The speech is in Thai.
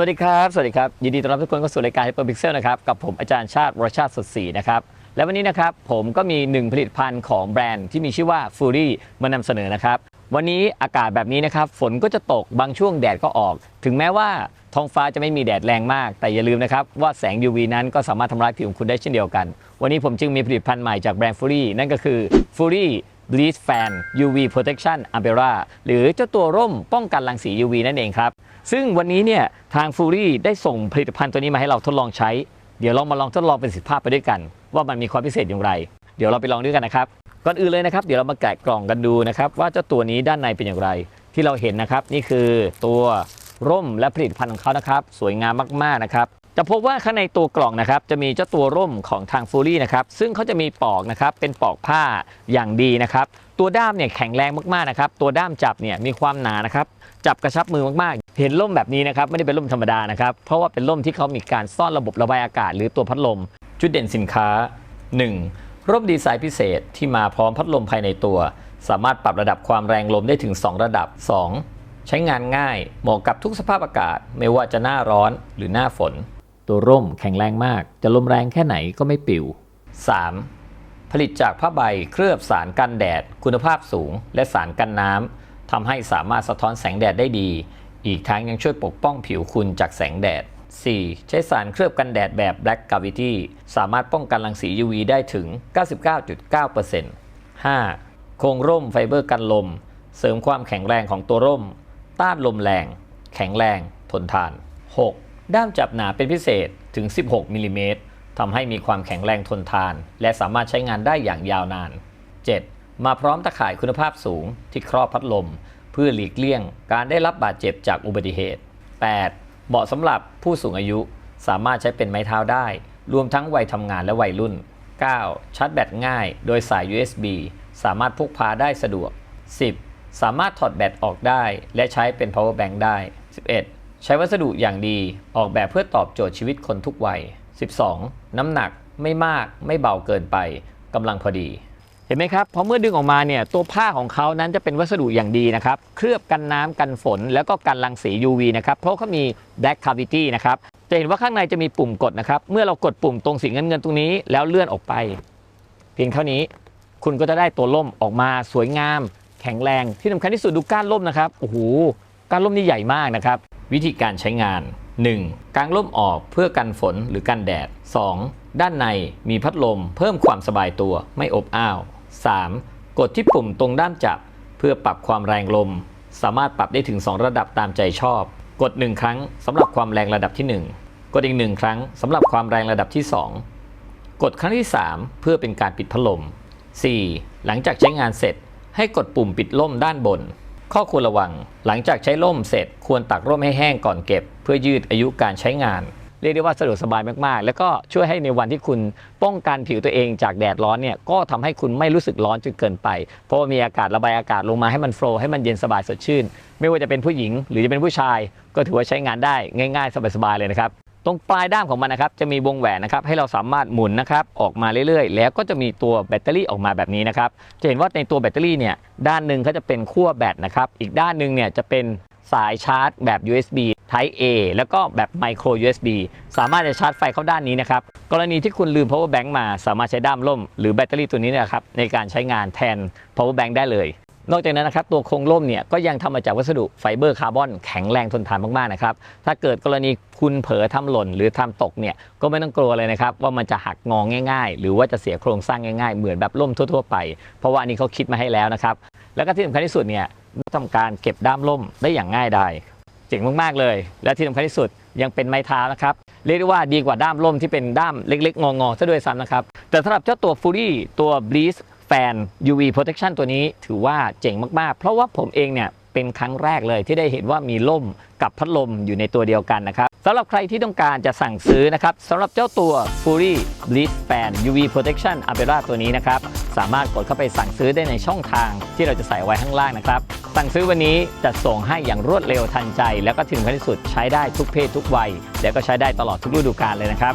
สวัสดีครับ สวัสดีครับยินดีต้อนรับทุกคนเข้าสู่รายการ Hyper Pixel นะครับกับผมอาจารย์ชาติวรชาติสดศรีนะครับและวันนี้นะครับผมก็มีหนึ่งผลิตภัณฑ์ของแบรนด์ที่มีชื่อว่า Fury มานำเสนอนะครับวันนี้อากาศแบบนี้นะครับฝนก็จะตกบางช่วงแดดก็ออก ถึงแม้ว่าท้องฟ้าจะไม่มีแดดแรงมาก แต่อย่าลืมนะครับว่าแสง UV นั้นก็สามารถทำร้ายผิวของคุณได้เช่นเดียวกัน วันนี้ผมจึงมีผลิตภัณฑ์ใหม่จากแบรนด์ Fury นั่นก็คือ Fury Bleach Fan UV Protection Umbrella หรือเจ้าตัวร่มป้องกันรังสี UV นั่นเองครับ ซึ่งวันนี้เนี่ยทาง Fury ได้ส่งผลิตภัณฑ์ตัวนี้มาให้เราทดลองใช้ เดี๋ยวเรามาลองทดลองเป็นสิทธิภาพไปด้วยกัน ว่ามันมีความพิเศษอย่างไร เดี๋ยวเราไปลองด้วยกันนะครับ ก่อนอื่นเลยนะครับ เดี๋ยวเรามาแกะกล่องกันดูนะครับว่าเจ้าตัวนี้ด้านในเป็นอย่างไร ที่เราเห็นนะครับนี่คือตัวร่มและผลิตภัณฑ์ของเขานะครับ สวยงามมากๆนะครับ จะพบว่าข้างในตัวกล่องนะครับจะมีเจ้าตัวร่มของทางฟูรี่นะครับซึ่งเขาจะมีปอกนะครับเป็นปอกผ้าอย่างดีนะครับ ตัวด้ามเนี่ยแข็งแรงมากๆนะครับตัวด้ามจับเนี่ยมีความหนานะครับจับกระชับมือมากๆ เห็นร่มแบบนี้นะครับไม่ได้เป็นร่มธรรมดานะครับเพราะว่าเป็นร่มที่เขามีการซ่อนระบบระบายอากาศ หรือตัวพัดลม จุดเด่นสินค้า 1. ร่มดีไซน์พิเศษที่มาพร้อมพัดลมภายในตัว สามารถปรับระดับความแรงลมได้ถึง 2 ระดับ 2. ใช้งานง่ายเหมาะกับทุกสภาพอากาศ ไม่ว่าจะหน้าร้อนหรือหน้าฝน ตัวร่มแข็งแรงมาก จะลมแรงแค่ไหนก็ไม่ปิว 3. ผลิตจากผ้าใบเคลือบสารกันแดด คุณภาพสูง และสารกันน้ำทำให้สามารถสะท้อนแสงแดดได้ดี อีกทั้งยังช่วยปกป้องผิวคุณจากแสงแดด 4. ใช้สารเคลือบกันแดดแบบ Black Gravity สามารถป้องกันรังสี UV ได้ถึง 99.9% 5. โครงร่มไฟเบอร์กันลม เสริมความแข็งแรงของตัวร่ม ต้านลมแรง แข็งแรง ทนทาน 6. ด้ามจับหนาเป็นพิเศษถึง 16มิลลิเมตรทำให้มีความแข็งแรงทนทาน และสามารถใช้งานได้อย่างยาวนาน 7. มาพร้อมตะข่ายคุณภาพสูงที่ครอบพัดลม เพื่อหลีกเลี่ยง การได้รับบาดเจ็บจากอุบัติเหตุ 8. เหมาะสำหรับผู้สูงอายุ สามารถใช้เป็นไม้เท้าได้ รวมทั้งวัยทำงานและวัยรุ่น 9. ชาร์จแบตง่าย โดยสาย USB สามารถพกพาได้สะดวก 10. สามารถถอดแบตออกได้ และใช้เป็น power bank ได้ 11. ใช้วัสดุอย่างดีออกแบบเพื่อตอบโจทย์ชีวิตคนทุกวัย 12. น้ำหนักไม่มากไม่เบาเกินไปกำลังพอดี เห็นไหมครับพราะเมื่อดึงออกมาเนี่ยตัวผ้าของเขานั้นจะเป็นวัสดุอย่างดีนะครับ เคลือบกันน้ำกันฝน แล้วก็กันรังสี UV นะครับ เพราะเขามี black cavity นะครับจะเห็นว่าข้างในจะมีปุ่มกดนะครับ เมื่อเรากดปุ่มตรงสีเงินเงินๆตรงนี้แล้วเลื่อนออกไป เพียงเท่านี้คุณก็จะได้ตัวล่มออกมาสวยงาม แข็งแรงที่สำคัญที่สุดดูก้านล่มนะครับโอ้โหก้านล่มนี่ใหญ่มากนะครับ วิธีการใช้งาน 1. กางล่มออกเพื่อกันฝนหรือกันแดด 2. ด้านในมีพัดลมเพิ่มความสบายตัวไม่อบอ้าว 3. กดที่ปุ่มตรงด้ามจับ เพื่อปรับความแรงลม สามารถปรับได้ถึง 2 ระดับตามใจชอบ กด 1 ครั้งสำหรับความแรงระดับที่ 1 กดอีก 1 ครั้งสำหรับความแรงระดับที่ 2 กดครั้งที่ 3 เพื่อเป็นการปิดพัดลม 4. หลังจากใช้งานเสร็จให้กดปุ่มปิดล่มด้านบน ข้อควรระวัง หลังจากใช้ล่มเสร็จควรตักร่มให้แห้งก่อนเก็บ เพื่อยืดอายุการใช้งาน เรียกได้ว่าสะดวกสบายมากๆ แล้วก็ช่วยให้ในวันที่คุณป้องกันผิวตัวเองจากแดดร้อนเนี่ยก็ทำให้คุณไม่รู้สึกร้อนจนเกินไป เพราะามีอากาศระบายอากาศลงมาให้มันโฟล์ให้มันเย็นสบายสดชื่น ไม่ว่าจะเป็นผู้หญิงหรือจะเป็นผู้ชาย ก็ถือว่าใช้งานได้ง่าย ๆ สบายๆเลยนะครับ รงปลายด้ามของมันนะครับจะมีวงแหวนนะครับให้เราสามารถหมุนนะครับออกมาเรื่อยๆ แล้วก็จะมีตัวแบตเตอรี่ออกมาแบบนี้นะครับจะเห็นว่าในตัวแบตเตอรี่เนี่ยด้านหนึ่งเขาจะเป็นขั้วแบตนะครับอีกด้านหนึ่งเนี่ยจะเป็นสายชาร์จแบบ USB Type A แล้วก็แบบ Micro USB สามารถจะชาร์จไฟเข้าด้านนี้นะครับ กรณีที่คุณลืม power bank มาสามารถใช้ด้ามล่ม หรือแบตเตอรี่ตัวนี้นะครับในการใช้งานแทน power bank ได้เลย นอกจากนั้นนะครับตัวโครงร่มเนี่ยก็ยังทำมาจากวัสดุไฟเบอร์คาร์บอนแข็งแรงทนทานมากๆนะครับถ้าเกิดกรณีคุณเผลอทำหล่นหรือทำตกเนี่ยก็ไม่ต้องกลัวเลยนะครับว่ามันจะหักงองง่าย ๆ หรือว่าจะเสียโครงสร้างง่ายๆ เหมือนแบบร่มทั่ว ๆ ไป เพราะว่าอันนี้เขาคิดมาให้แล้วนะครับแล้วก็ที่สำคัญที่สุดเนี่ยทำการเก็บด้ามร่มได้อย่างง่ายดายเจ๋งมากๆเลย และที่สำคัญที่สุดยังเป็นไม้เท้านะครับเรียกได้ว่าดีกว่าด้ามร่มที่เป็นด้ามเล็ก ๆ งอๆซะด้วยซ้ำนะครับแต่สำหรับเจ้าตัว Fury ตัว Breeze แฟน UV Protection ตัวนี้ถือว่าเจ๋งมาก ๆ เพราะว่าผมเองเนี่ยเป็นครั้งแรกเลยที่ได้เห็นว่ามีล่มกับพัดลมอยู่ในตัวเดียวกันนะครับสำหรับใครที่ต้องการจะสั่งซื้อนะครับสำหรับเจ้าตัว Fury Bleach Fan UV Protection Umbrella ตัวนี้นะครับสามารถกดเข้าไปสั่งซื้อได้ในช่องทางที่เราจะใส่ไว้ข้างล่างนะครับ สั่งซื้อวันนี้จะส่งให้อย่างรวดเร็วทันใจ แล้วก็ถึงขั้นที่สุดใช้ได้ทุกเพศทุกวัย แล้วก็ใช้ได้ตลอดทุกฤดูกาลเลยนะครับ